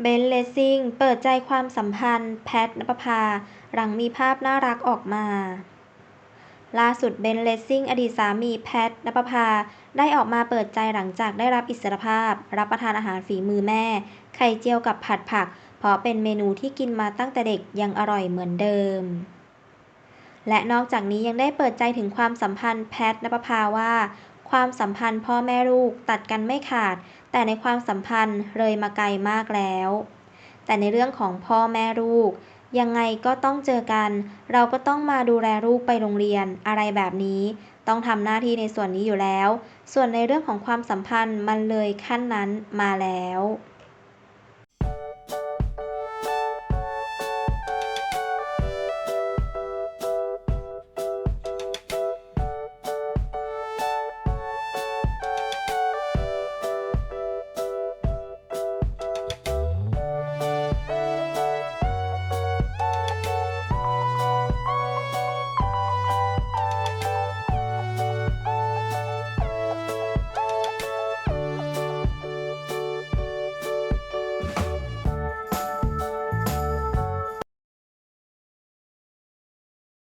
เบนซ์เลซิ่ง เปิดใจความสัมพันธ์ แพท ณปภา หลังมีภาพน่ารักออกมา ล่าสุดเบนซ์เลซิ่ง อดีตสามี แพท ณปภา ได้ออกมาเปิดใจหลังจากได้รับอิสรภาพ รับประทานอาหารฝีมือแม่ ไข่เจียวกับผัดผัก เพราะเป็นเมนูที่กินมาตั้งแต่เด็กยังอร่อยเหมือนเดิม และนอกจากนี้ยังได้เปิดใจถึงความสัมพันธ์แพทณปภาว่า ความสัมพันธ์พ่อแม่ลูกตัดกันไม่ขาด แต่ในความสัมพันธ์เลยมาไกลมากแล้ว แต่ในเรื่องของพ่อแม่ลูก ยังไงก็ต้องเจอกัน เราก็ต้องมาดูแลลูกไปโรงเรียนอะไรแบบนี้ ต้องทำหน้าที่ในส่วนนี้อยู่แล้ว ส่วนในเรื่องของความสัมพันธ์มันเลยขั้นนั้นมาแล้ว